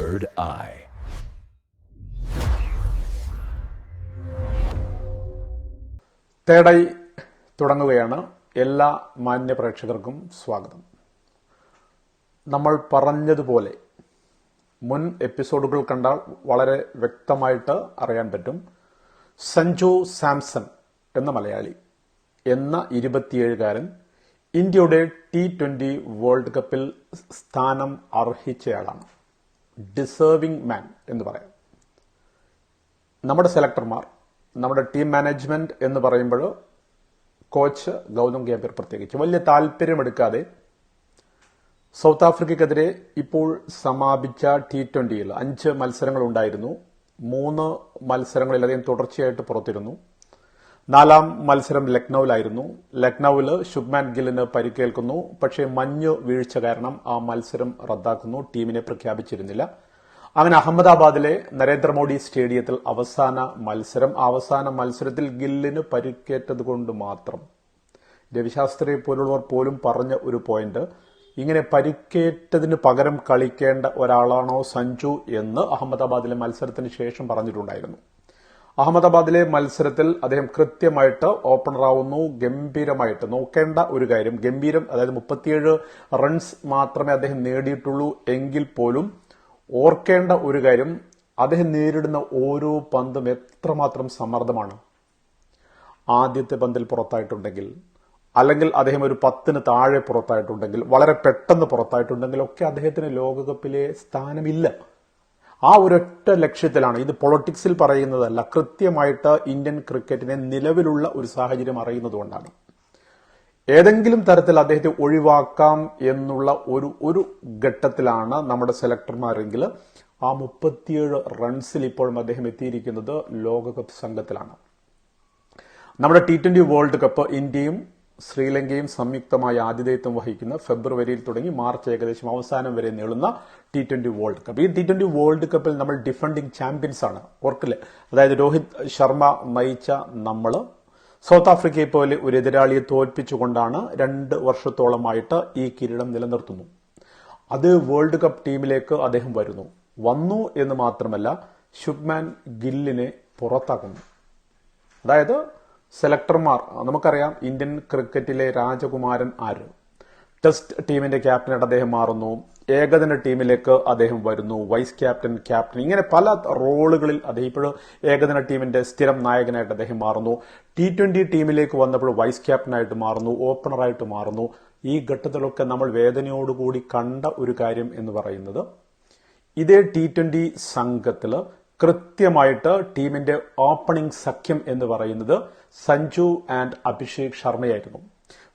Third Eye. തേടായി തുടങ്ങുകയാണ്. എല്ലാ മാന്യ പ്രേക്ഷകർക്കും സ്വാഗതം. നമ്മൾ പറഞ്ഞതുപോലെ മുൻ എപ്പിസോഡുകൾ കണ്ടാൽ വളരെ വ്യക്തമായിട്ട് അറിയാൻ പറ്റും. സഞ്ജു സാംസൺ എന്ന മലയാളി എന്ന ഇരുപത്തിയേഴുകാരൻ ഇന്ത്യയുടെ ടി ട്വന്റി വേൾഡ് കപ്പിൽ സ്ഥാനം അർഹിച്ചയാളാണ്. ഡിസേർവിംഗ് മാൻ എന്ന് പറയാം. നമ്മുടെ സെലക്ടർമാർ നമ്മുടെ ടീം മാനേജ്മെന്റ് എന്ന് പറയുമ്പോൾ കോച്ച് ഗൗതം ഗംഭീർ പ്രത്യേകിച്ച് വലിയ താല്പര്യമെടുക്കാതെ സൗത്ത് ആഫ്രിക്കക്കെതിരെ ഇപ്പോൾ സമാപിച്ച ടി ട്വന്റിയിൽ അഞ്ച് മത്സരങ്ങളുണ്ടായിരുന്നു. മൂന്ന് മത്സരങ്ങളിൽ അദ്ദേഹം തുടർച്ചയായിട്ട് പുറത്തിരുന്നു. നാലാം മത്സരം ലക്നൌവിലായിരുന്നു. ലക്നൌവിൽ ശുഭ്മാൻ ഗില്ലിന് പരിക്കേൽക്കുന്നു. പക്ഷേ മഞ്ഞ് വീഴ്ച കാരണം ആ മത്സരം റദ്ദാക്കുന്നു. ടീമിനെ പ്രഖ്യാപിച്ചിരുന്നില്ല. അങ്ങനെ അഹമ്മദാബാദിലെ നരേന്ദ്രമോദി സ്റ്റേഡിയത്തിൽ അവസാന മത്സരം. അവസാന മത്സരത്തിൽ ഗില്ലിന് പരിക്കേറ്റത് കൊണ്ട് മാത്രം. രവിശാസ്ത്രിയെ പോലുള്ളവർ പോലും പറഞ്ഞ ഒരു പോയിന്റ് ഇങ്ങനെ പരിക്കേറ്റതിന് പകരം കളിക്കേണ്ട ഒരാളാണോ സഞ്ജു എന്ന് അഹമ്മദാബാദിലെ മത്സരത്തിന് ശേഷം പറഞ്ഞിട്ടുണ്ടായിരുന്നു. അഹമ്മദാബാദിലെ മത്സരത്തിൽ അദ്ദേഹം കൃത്യമായിട്ട് ഓപ്പണറാവുന്നു ഗംഭീരമായിട്ട്. നോക്കേണ്ട ഒരു കാര്യം ഗംഭീരം അതായത് മുപ്പത്തിയേഴ് റൺസ് മാത്രമേ അദ്ദേഹം നേടിയിട്ടുള്ളൂ എങ്കിൽ പോലും ഓർക്കേണ്ട ഒരു കാര്യം അദ്ദേഹം നേരിടുന്ന ഓരോ പന്തും എത്രമാത്രം സമ്മർദ്ദമാണ്. ആദ്യത്തെ പന്തിൽ പുറത്തായിട്ടുണ്ടെങ്കിൽ അല്ലെങ്കിൽ അദ്ദേഹം ഒരു പത്തിന് താഴെ പുറത്തായിട്ടുണ്ടെങ്കിൽ വളരെ പെട്ടെന്ന് പുറത്തായിട്ടുണ്ടെങ്കിൽ ഒക്കെ അദ്ദേഹത്തിന് ലോകകപ്പിലെ സ്ഥാനമില്ല. ആ ഒരൊറ്റ ലക്ഷ്യത്തിലാണ്. ഇത് പൊളിറ്റിക്സിൽ പറയുന്നതല്ല. കൃത്യമായിട്ട് ഇന്ത്യൻ ക്രിക്കറ്റിനെ നിലവിലുള്ള ഒരു സാഹചര്യം അറിയുന്നതുകൊണ്ടാണ് ഏതെങ്കിലും തരത്തിൽ അദ്ദേഹത്തെ ഒഴിവാക്കാം എന്നുള്ള ഒരു ഒരു ഘട്ടത്തിലാണ് നമ്മുടെ സെലക്ടർമാരെങ്കിൽ ആ മുപ്പത്തിയേഴ് റൺസിൽ ഇപ്പോഴും അദ്ദേഹം എത്തിയിരിക്കുന്നത് ലോകകപ്പ് സംഘത്തിലാണ്. നമ്മുടെ ടി ട്വന്റി വേൾഡ് കപ്പ് ഇന്ത്യയും ശ്രീലങ്കയും സംയുക്തമായ ആതിഥേയത്വം വഹിക്കുന്ന ഫെബ്രുവരിയിൽ തുടങ്ങി മാർച്ച് ഏകദേശം അവസാനം വരെ നീളുന്ന ടി ട്വന്റി വേൾഡ് കപ്പ് ഈ ടി ട്വന്റി വേൾഡ് കപ്പിൽ നമ്മൾ ഡിഫൻഡിങ് ചാമ്പ്യൻസ് ആണ്. ഓർക്കില്ല? അതായത് രോഹിത് ശർമ്മ നയിച്ച നമ്മൾ സൗത്ത് ആഫ്രിക്കയെ പോലെ ഒരു എതിരാളിയെ തോൽപ്പിച്ചുകൊണ്ടാണ് രണ്ട് വർഷത്തോളമായിട്ട് ഈ കിരീടം നിലനിർത്തുന്നു. അത് വേൾഡ് കപ്പ് ടീമിലേക്ക് അദ്ദേഹം വരുന്നു. വന്നു എന്ന് മാത്രമല്ല ശുഭ്മാൻ ഗില്ലിനെ പുറത്താക്കുന്നു. അതായത് സെലക്ടർമാർ നമുക്കറിയാം ഇന്ത്യൻ ക്രിക്കറ്റിലെ രാജകുമാരൻ ആര്? ടെസ്റ്റ് ടീമിന്റെ ക്യാപ്റ്റനായിട്ട് അദ്ദേഹം മാറുന്നു. ഏകദിന ടീമിലേക്ക് അദ്ദേഹം വരുന്നു. വൈസ് ക്യാപ്റ്റൻ ക്യാപ്റ്റൻ ഇങ്ങനെ പല റോളുകളിൽ അദ്ദേഹം ഇപ്പോഴും ഏകദിന ടീമിന്റെ സ്ഥിരം നായകനായിട്ട് അദ്ദേഹം മാറുന്നു. ടി ട്വന്റി ടീമിലേക്ക് വന്നപ്പോൾ വൈസ് ക്യാപ്റ്റനായിട്ട് മാറുന്നു ഓപ്പണറായിട്ട് മാറുന്നു. ഈ ഘട്ടത്തിലൊക്കെ നമ്മൾ വേദനയോടുകൂടി കണ്ട ഒരു കാര്യം എന്ന് പറയുന്നത് ഇതേ ടി ട്വന്റി സംഘത്തിൽ കൃത്യമായിട്ട് ടീമിന്റെ ഓപ്പണിംഗ് സഖ്യം എന്ന് പറയുന്നത് സഞ്ജു ആൻഡ് അഭിഷേക് ശർമ്മയായിരുന്നു.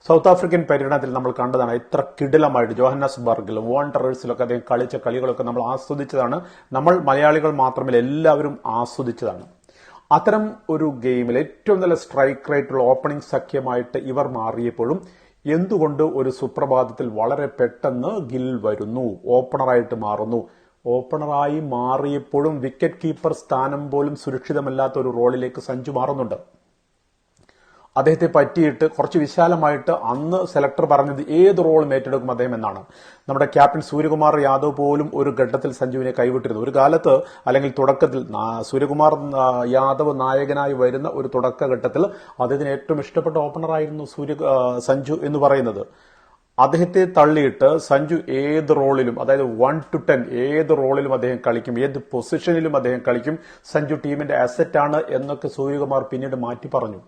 സൗത്ത് ആഫ്രിക്കൻ പര്യടനത്തിൽ നമ്മൾ കണ്ടതാണ് എത്ര കിടിലമായിട്ട് ജോഹന്നസ്ബർഗിൽ വോണ്ടറേഴ്സിലൊക്കെ അദ്ദേഹം കളിച്ച കളികളൊക്കെ നമ്മൾ ആസ്വദിച്ചതാണ്. നമ്മൾ മലയാളികൾ മാത്രമല്ല എല്ലാവരും ആസ്വദിച്ചതാണ്. അത്തരം ഒരു ഗെയിമിൽ ഏറ്റവും നല്ല സ്ട്രൈക്ക് റേറ്റുള്ള ഓപ്പണിംഗ് സഖ്യമായിട്ട് ഇവർ മാറിയപ്പോഴും എന്തുകൊണ്ട് ഒരു സുപ്രഭാതത്തിൽ വളരെ പെട്ടെന്ന് ഗിൽ വരുന്നു ഓപ്പണറായിട്ട് മാറുന്നു? ഓപ്പണറായി മാറിയപ്പോഴും വിക്കറ്റ് കീപ്പർ സ്ഥാനം പോലും സുരക്ഷിതമല്ലാത്ത ഒരു റോളിലേക്ക് സഞ്ജു മാറുന്നുണ്ട്. അദ്ദേഹത്തെ പറ്റിയിട്ട് കുറച്ച് വിശാലമായിട്ട് അന്ന് സെലക്ടർ പറഞ്ഞത് ഏത് റോളും ഏറ്റെടുക്കും അദ്ദേഹം എന്നാണ്. നമ്മുടെ ക്യാപ്റ്റൻ സൂര്യകുമാർ യാദവ് പോലും ഒരു ഘട്ടത്തിൽ സഞ്ജുവിനെ കൈവിട്ടിരുന്നു. ഒരു കാലത്ത് അല്ലെങ്കിൽ തുടക്കത്തിൽ സൂര്യകുമാർ യാദവ് നായകനായി വരുന്ന ഒരു തുടക്കഘട്ടത്തിൽ അദ്ദേഹത്തിന് ഏറ്റവും ഇഷ്ടപ്പെട്ട ഓപ്പണറായിരുന്നു സൂര്യ സഞ്ജു എന്ന് പറയുന്നത്. അദ്ദേഹത്തെ തള്ളിയിട്ട് സഞ്ജു ഏത് റോളിലും അതായത് വൺ ടു ടെൻ ഏത് റോളിലും അദ്ദേഹം കളിക്കും ഏത് പൊസിഷനിലും അദ്ദേഹം കളിക്കും. സഞ്ജു ടീമിന്റെ അസറ്റാണ് എന്നൊക്കെ സൂര്യകുമാർ പിന്നീട് മാറ്റി പറഞ്ഞു.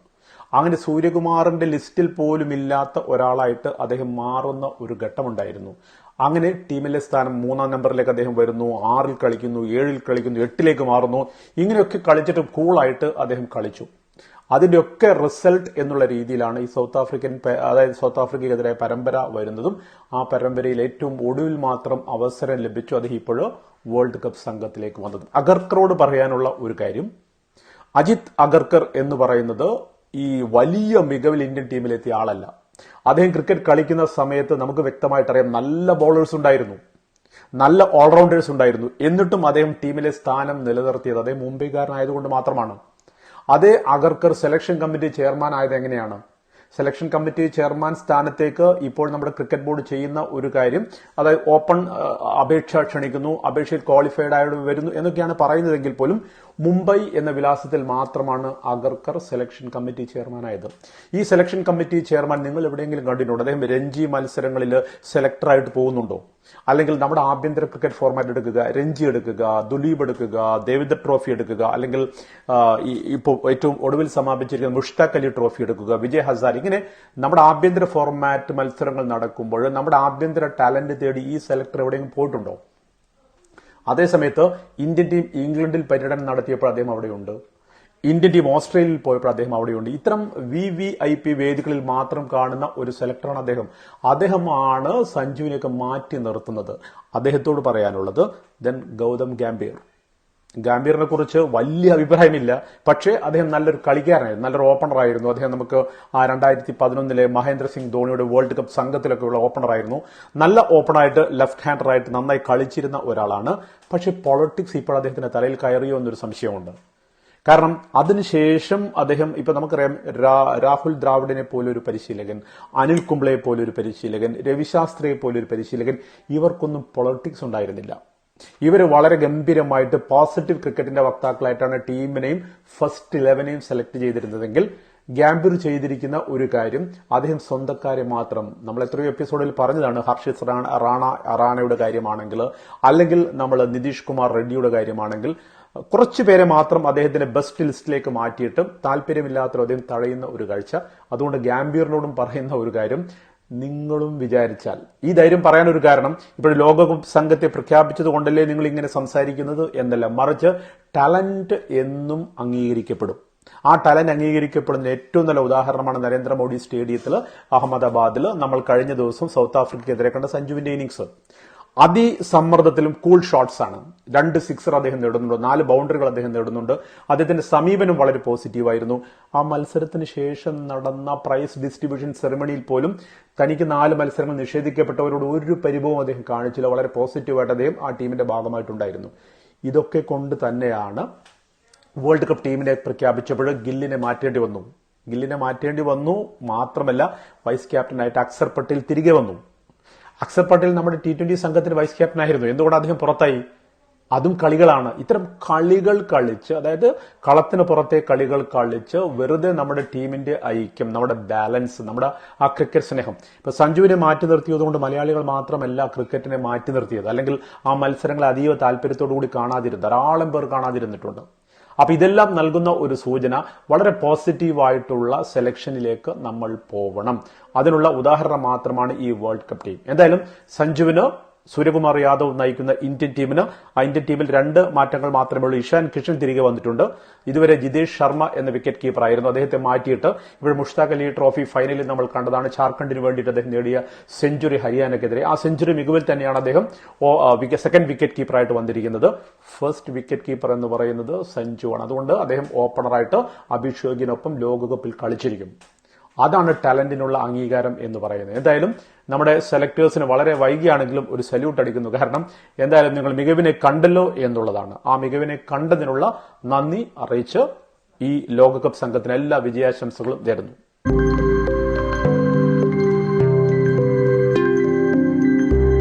അങ്ങനെ സൂര്യകുമാറിന്റെ ലിസ്റ്റിൽ പോലും ഇല്ലാത്ത ഒരാളായിട്ട് അദ്ദേഹം മാറുന്ന ഒരു ഘട്ടമുണ്ടായിരുന്നു. അങ്ങനെ ടീമിലെ സ്ഥാനം മൂന്നാം നമ്പറിലേക്ക് അദ്ദേഹം വരുന്നു ആറിൽ കളിക്കുന്നു ഏഴിൽ കളിക്കുന്നു എട്ടിലേക്ക് മാറുന്നു. ഇങ്ങനെയൊക്കെ കളിച്ചിട്ട് കൂളായിട്ട് അദ്ദേഹം കളിച്ചു. അതിന്റെ ഒക്കെ റിസൾട്ട് എന്നുള്ള രീതിയിലാണ് ഈ സൗത്ത് ആഫ്രിക്കൻ അതായത് സൗത്ത് ആഫ്രിക്കയ്ക്കെതിരെ പരമ്പര വരുന്നതും ആ പരമ്പരയിൽ ഏറ്റവും ഒടുവിൽ മാത്രം അവസരം ലഭിച്ചു. അത് ഇപ്പോഴോ വേൾഡ് കപ്പ് സംഘത്തിലേക്ക് വന്നതും. അഗർക്കറോട് പറയാനുള്ള ഒരു കാര്യം. അജിത് അഗർക്കർ എന്ന് പറയുന്നത് ഈ വലിയ മികവിൽ ഇന്ത്യൻ ടീമിലെത്തിയ ആളല്ല. അദ്ദേഹം ക്രിക്കറ്റ് കളിക്കുന്ന സമയത്ത് നമുക്ക് വ്യക്തമായിട്ട് അറിയാം നല്ല ബോളേഴ്സ് ഉണ്ടായിരുന്നു. നല്ല ഓൾറൗണ്ടേഴ്സ് ഉണ്ടായിരുന്നു. എന്നിട്ടും അദ്ദേഹം ടീമിലെ സ്ഥാനം നിലനിർത്തിയത് അദ്ദേഹം മുംബൈക്കാരനായതുകൊണ്ട് മാത്രമാണ്. അതേ അഗർക്കർ സെലക്ഷൻ കമ്മിറ്റി ചെയർമാൻ ആയത് എങ്ങനെയാണ്? സെലക്ഷൻ കമ്മിറ്റി ചെയർമാൻ സ്ഥാനത്തേക്ക് ഇപ്പോൾ നമ്മുടെ ക്രിക്കറ്റ് ബോർഡ് ചെയ്യുന്ന ഒരു കാര്യം അതായത് ഓപ്പൺ അപേക്ഷ ക്ഷണിക്കുന്നു അപേക്ഷയിൽ ക്വാളിഫൈഡ് ആയിട്ട് വരുന്നു എന്നൊക്കെയാണ് പറയുന്നതെങ്കിൽ പോലും മുംബൈ എന്ന വിലാസത്തിൽ മാത്രമാണ് അഗർക്കർ സെലക്ഷൻ കമ്മിറ്റി ചെയർമാനായത് ഈ സെലക്ഷൻ കമ്മിറ്റി ചെയർമാൻ നിങ്ങൾ എവിടെയെങ്കിലും കണ്ടിട്ടുണ്ടോ? അദ്ദേഹം രഞ്ജി മത്സരങ്ങളിൽ സെലക്ടറായിട്ട് പോകുന്നുണ്ടോ? അല്ലെങ്കിൽ നമ്മുടെ ആഭ്യന്തര ക്രിക്കറ്റ് ഫോർമാറ്റ് എടുക്കുക രഞ്ജി എടുക്കുക ദുലീപ് എടുക്കുക ദേവിദ ട്രോഫി എടുക്കുക അല്ലെങ്കിൽ ഇപ്പോൾ ഏറ്റവും ഒടുവിൽ സമാപിച്ചിരിക്കുന്ന മുഷ്താഖ് അലി ട്രോഫി എടുക്കുക വിജയ് ഹസാർ ഇങ്ങനെ നമ്മുടെ ആഭ്യന്തര ഫോർമാറ്റ് മത്സരങ്ങൾ നടക്കുമ്പോൾ നമ്മുടെ ആഭ്യന്തര ടാലന്റ് തേടി ഈ സെലക്ടർ എവിടെയെങ്കിലും പോയിട്ടുണ്ടോ? അതേസമയത്ത് ഇന്ത്യൻ ടീം ഇംഗ്ലണ്ടിൽ പര്യടനം നടത്തിയപ്പോൾ അദ്ദേഹം അവിടെയുണ്ട്. ഇന്ത്യൻ ടീം ഓസ്ട്രേലിയയിൽ പോയപ്പോൾ അദ്ദേഹം അവിടെയുണ്ട്. ഇത്തരം വി വി ഐ പി വേദികളിൽ മാത്രം കാണുന്ന ഒരു സെലക്ടറാണ് അദ്ദേഹം. അദ്ദേഹമാണ് സഞ്ജുവിനെയൊക്കെ മാറ്റി നിർത്തുന്നത്. അദ്ദേഹത്തോട് പറയാനുള്ളത് ദെൻ ഗൗതം ഗാംഭീർ. ഗാംഭീറിനെ കുറിച്ച് വലിയ അഭിപ്രായമില്ല. പക്ഷേ അദ്ദേഹം നല്ലൊരു കളിക്കാരനായിരുന്നു നല്ലൊരു ഓപ്പണർ ആയിരുന്നു. അദ്ദേഹം നമുക്ക് ആ രണ്ടായിരത്തി പതിനൊന്നിലെ മഹേന്ദ്ര സിംഗ് ധോണിയുടെ വേൾഡ് കപ്പ് സംഘത്തിലൊക്കെയുള്ള ഓപ്പണർ ആയിരുന്നു. നല്ല ഓപ്പണായിട്ട് ലെഫ്റ്റ് ഹാൻഡറായിട്ട് നന്നായി കളിച്ചിരുന്ന ഒരാളാണ്. പക്ഷേ പൊളിറ്റിക്സ് ഇപ്പോൾ അദ്ദേഹത്തിന്റെ തലയിൽ കയറിയോ എന്നൊരു സംശയമുണ്ട്. കാരണം അതിനുശേഷം അദ്ദേഹം ഇപ്പൊ നമുക്കറിയാം രാഹുൽ ദ്രാവിഡിനെ പോലെ ഒരു പരിശീലകൻ അനിൽ കുംബ്ലയെ പോലെ ഒരു പരിശീലകൻ രവിശാസ്ത്രിയെ പോലെ ഒരു പരിശീലകൻ ഇവർക്കൊന്നും പൊളിറ്റിക്സ് ഉണ്ടായിരുന്നില്ല. ഇവർ വളരെ ഗംഭീരമായിട്ട് പോസിറ്റീവ് ക്രിക്കറ്റിന്റെ വക്താക്കളായിട്ടാണ് ടീമിനെയും ഫസ്റ്റ് ഇലവനെയും സെലക്ട് ചെയ്തിരുന്നതെങ്കിൽ ഗാംബിർ ചെയ്തിരിക്കുന്ന ഒരു കാര്യം അദ്ദേഹം സ്വന്തക്കാരെ മാത്രം നമ്മൾ എത്രയോ എപ്പിസോഡിൽ പറഞ്ഞതാണ് ഹർഷിത് റാണ റാണ റാണയുടെ കാര്യമാണെങ്കിൽ അല്ലെങ്കിൽ നമ്മൾ നിതീഷ് കുമാർ റെഡ്ഡിയുടെ കാര്യമാണെങ്കിൽ കുറച്ചു പേരെ മാത്രം അദ്ദേഹത്തിന്റെ ബെസ്റ്റ് ലിസ്റ്റിലേക്ക് മാറ്റിയിട്ടും താല്പര്യമില്ലാത്ത അദ്ദേഹം തഴയുന്ന ഒരു കാഴ്ച. അതുകൊണ്ട് ഗാംബീറിനോടും പറയുന്ന ഒരു കാര്യം നിങ്ങളും വിചാരിച്ചാൽ. ഈ ധൈര്യം പറയാനൊരു കാരണം ഇപ്പോൾ ലോകകപ്പ് സംഘത്തെ പ്രഖ്യാപിച്ചത് കൊണ്ടല്ലേ നിങ്ങൾ ഇങ്ങനെ സംസാരിക്കുന്നത് എന്നല്ല. മറിച്ച് ടാലന്റ് എന്നും അംഗീകരിക്കപ്പെടും. ആ ടാലന്റ് അംഗീകരിക്കപ്പെടുന്ന ഏറ്റവും നല്ല ഉദാഹരണമാണ് നരേന്ദ്രമോദി സ്റ്റേഡിയത്തിൽ അഹമ്മദാബാദിൽ നമ്മൾ കഴിഞ്ഞ ദിവസം സൗത്ത് ആഫ്രിക്കയ്ക്കെതിരെ കണ്ട സഞ്ജുവിന്റെ ഇന്നിങ്സ്. അതിസമ്മർദ്ദത്തിലും കൂൾ ഷോട്ട്സ് ആണ്. രണ്ട് സിക്സർ അദ്ദേഹം നേടുന്നുണ്ട്. നാല് ബൗണ്ടറികൾ അദ്ദേഹം നേടുന്നുണ്ട്. അദ്ദേഹത്തിന്റെ സമീപനം വളരെ പോസിറ്റീവായിരുന്നു ആ മത്സരത്തിന് ശേഷം നടന്ന പ്രൈസ് ഡിസ്ട്രിബ്യൂഷൻ സെറിമണിയിൽ പോലും തനിക്ക് നാല് മത്സരങ്ങൾ നിഷേധിക്കപ്പെട്ടവരോട് ഒരു പരിഭവം അദ്ദേഹം കാണിച്ചില്ല. വളരെ പോസിറ്റീവായിട്ട് അദ്ദേഹം ആ ടീമിന്റെ ഭാഗമായിട്ടുണ്ടായിരുന്നു. ഇതൊക്കെ കൊണ്ട് തന്നെയാണ് വേൾഡ് കപ്പ് ടീമിനെ പ്രഖ്യാപിച്ചപ്പോൾ ഗില്ലിനെ മാറ്റേണ്ടി വന്നു. ഗില്ലിനെ മാറ്റേണ്ടി വന്നു. മാത്രമല്ല വൈസ് ക്യാപ്റ്റനായിട്ട് അക്സർ പട്ടേൽ തിരികെ വന്നു. അക്സർ പട്ടേൽ നമ്മുടെ ടി ട്വന്റി സംഘത്തിന് വൈസ് ക്യാപ്റ്റൻ ആയിരുന്നു. എന്തുകൊണ്ട് അദ്ദേഹം പുറത്തായി? അതും കളികളാണ്. ഇത്തരം കളികൾ കളിച്ച് അതായത് കളത്തിന് പുറത്തെ കളികൾ കളിച്ച് വെറുതെ നമ്മുടെ ടീമിന്റെ ഐക്യം നമ്മുടെ ബാലൻസ് നമ്മുടെ ആ ക്രിക്കറ്റ് സ്നേഹം. ഇപ്പൊ സഞ്ജുവിനെ മാറ്റി നിർത്തിയതുകൊണ്ട് മലയാളികൾ മാത്രമല്ല ക്രിക്കറ്റിനെ മാറ്റി നിർത്തിയത്. അല്ലെങ്കിൽ ആ മത്സരങ്ങൾ അതീവ താല്പര്യത്തോടു കൂടി കാണാതിരുന്നു. ധാരാളം പേർ കാണാതിരുന്നിട്ടുണ്ട്. അപ്പൊ ഇതെല്ലാം നൽകുന്ന ഒരു സൂചന വളരെ പോസിറ്റീവായിട്ടുള്ള സെലക്ഷനിലേക്ക് നമ്മൾ പോവണം. അതിനുള്ള ഉദാഹരണം മാത്രമാണ് ഈ വേൾഡ് കപ്പ് ടീം എന്തായാലും സഞ്ജുവിന് സൂര്യകുമാർ യാദവ് നയിക്കുന്ന ഇന്ത്യൻ ടീമിന് ആ ഇന്ത്യൻ ടീമിൽ രണ്ട് മാറ്റങ്ങൾ മാത്രമേ ഉള്ളൂ ഇഷാൻ കിഷൻ തിരികെ വന്നിട്ടുണ്ട്. ഇതുവരെ ജിതേഷ് ശർമ്മ എന്ന വിക്കറ്റ് കീപ്പർ ആയിരുന്നു. അദ്ദേഹത്തെ മാറ്റിയിട്ട് ഇവിടെ മുഷ്താഖ് അലി ട്രോഫി ഫൈനലിൽ നമ്മൾ കണ്ടതാണ്. ജാർഖണ്ഡിന് വേണ്ടിയിട്ട് അദ്ദേഹം നേടിയ സെഞ്ചുറി ഹരിയാനക്കെതിരെ. ആ സെഞ്ചുറി മികവിൽ തന്നെയാണ് അദ്ദേഹം സെക്കൻഡ് വിക്കറ്റ് കീപ്പറായിട്ട് വന്നിരിക്കുന്നത്. ഫസ്റ്റ് വിക്കറ്റ് കീപ്പർ എന്ന് പറയുന്നത് സഞ്ജു ആണ് അതുകൊണ്ട് അദ്ദേഹം ഓപ്പണറായിട്ട് അഭിഷേകിനൊപ്പം ലോകകപ്പിൽ കളിച്ചിരിക്കും. അതാണ് ടാലന്റിനുള്ള അംഗീകാരം എന്ന് പറയുന്നത്. എന്തായാലും നമ്മുടെ സെലക്ടേഴ്സിന് വളരെ വൈകിയാണെങ്കിലും ഒരു സല്യൂട്ട് അടിക്കുന്നു. കാരണം എന്തായാലും നിങ്ങൾ മികവിനെ കണ്ടല്ലോ എന്നുള്ളതാണ്. ആ മികവിനെ കണ്ടതിനുള്ള നന്ദി അറിയിച്ച് ഈ ലോകകപ്പ് സംഘത്തിന് എല്ലാ വിജയാശംസകളും നേരുന്നു.